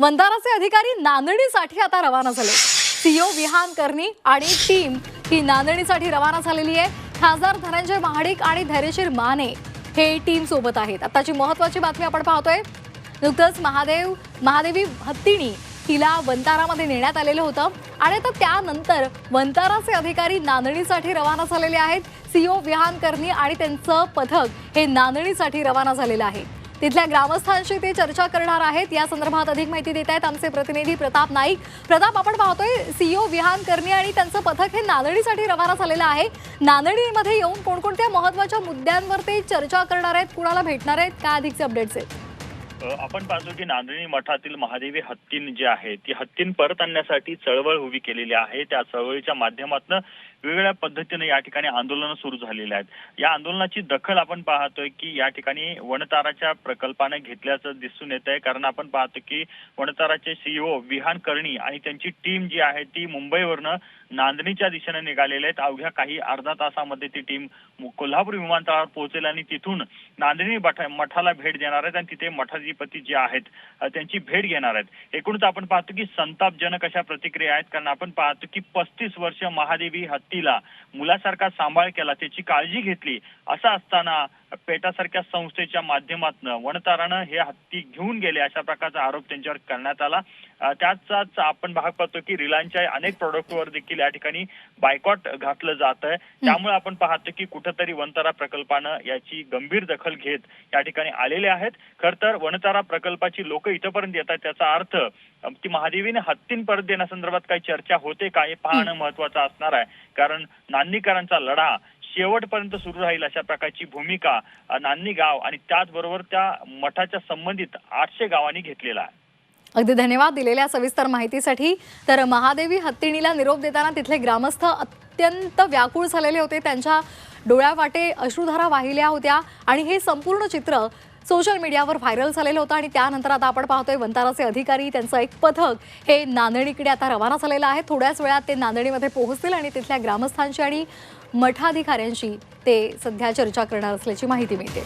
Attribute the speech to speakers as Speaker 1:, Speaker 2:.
Speaker 1: मंदाराचे अधिकारी नांदणीसाठी आता रवाना झाले. सीओ विहान करणी आणि टीम ही नांदणीसाठी रवाना झालेली आहे. खासदार धनंजय महाडिक आणि धैर्यशीर माने हे टीम सोबत आहेत. आताची महत्वाची बातमी आपण पाहतोय. नुकतंच महादेव महादेवी हत्तीणी हिला वंतारामध्ये नेण्यात आलेलं होतं. आणि आता त्यानंतर वंताराचे अधिकारी नांदणीसाठी रवाना झालेले आहेत. सीओ विहान करणी आणि त्यांचं पथक हे नांदणीसाठी रवाना झालेलं आहे. तिथल्या ग्रामस्थांशी ते चर्चा करणार आहेत. या संदर्भात अधिक माहिती देत आहेत आमचे प्रतिनिधी प्रताप नाईक. प्रताप आपण पाहतोय सीओ विहान कर्णी आणि त्यांचं पथक हे नांदणीसाठी रवाना झालेलं आहे. नांदणीमध्ये येऊन कोणकोणत्या महत्त्वाच्या मुद्द्यांवर ते चर्चा करणार आहेत? कुणाला भेटणार आहेत? काय अधिकचे अपडेट्स आहेत?
Speaker 2: आपण पाहतो की नांदणी मठातील महादेवी हत्तीन जे आहे ती हत्तीन परत आणण्यासाठी चळवळ उभी केलेली आहे. त्या चळवळीच्या माध्यमातून वेगवेगळ्या पद्धतीने या ठिकाणी आंदोलनं सुरू झालेली आहेत. या आंदोलनाची दखल आपण पाहतोय की या ठिकाणी वनताराच्या प्रकल्पाने घेतल्याचं दिसून येत आहे कारण आपण पाहतो की वनताराचे सीईओ विहान कर्णी आणि त्यांची टीम जी आहे ती मुंबईवरनं नांदणीच्या दिशेने निघालेले आहेत. अवघ्या काही अर्धा तासामध्ये ती टीम कोल्हापूर विमानतळावर पोहोचेल आणि तिथून नांदणी मठाला भेट देणार आहेत आणि तिथे मठाधिपती जे आहेत त्यांची भेट घेणार आहेत. एकूणच आपण पाहतो की संतापजनक अशा प्रतिक्रिया आहेत. कारण आपण पाहतो की पस्तीस वर्ष महादेवी व्यक्तीला मुलासारखा सांभाळ केला त्याची काळजी घेतली. असं असताना पेटासारख्या संस्थेच्या माध्यमातून वनतारानं हे हत्ती घेऊन गेले अशा प्रकारचा आरोप त्यांच्यावर करण्यात आला. त्याचाच आपण भाग पाहतो की रिलायन्सच्या अनेक प्रोडक्टवर देखील या ठिकाणी बायकॉट घातलं जात आहे. त्यामुळे आपण पाहतो की कुठंतरी वनतारा प्रकल्पानं याची गंभीर दखल घेत या ठिकाणी आलेले आहेत. खर तर वनतारा प्रकल्पाची लोक इथपर्यंत येत आहेत त्याचा अर्थ ती महादेवीने हत्तीन परत देण्यासंदर्भात काही चर्चा होते का हे पाहणं महत्वाचं असणार आहे. कारण नांदणीकरांचा लढा शेवटपर्यंत सुरू राहील अशा प्रकारची भूमिका नान्नी गाव आणि त्याचबरोबर त्या मठाच्या संबंधित आठशे गावांनी घेतलेला आहे.
Speaker 1: अगदी धन्यवाद दिलेल्या सविस्तर माहितीसाठी. तर महादेवी हत्तीणीला निरोप देताना तिथले ग्रामस्थ अत्यंत व्याकुळ झालेले होते. त्यांच्या डोळ्यावाटे अश्रुधारा वाहिल्या होत्या आणि हे संपूर्ण चित्र सोशल मीडियावर व्हायरल झालेलं होतं आणि त्यानंतर आता आपण पाहतोय वंताराचे अधिकारी त्यांचं एक पथक हे नांदणीकडे आता रवाना झालेलं आहे. थोड्याच वेळात ते नांदणीमध्ये पोहोचतील आणि तिथल्या ग्रामस्थांशी आणि मठाधिकाऱ्यांशी ते सध्या चर्चा करणार असल्याची माहिती मिळते.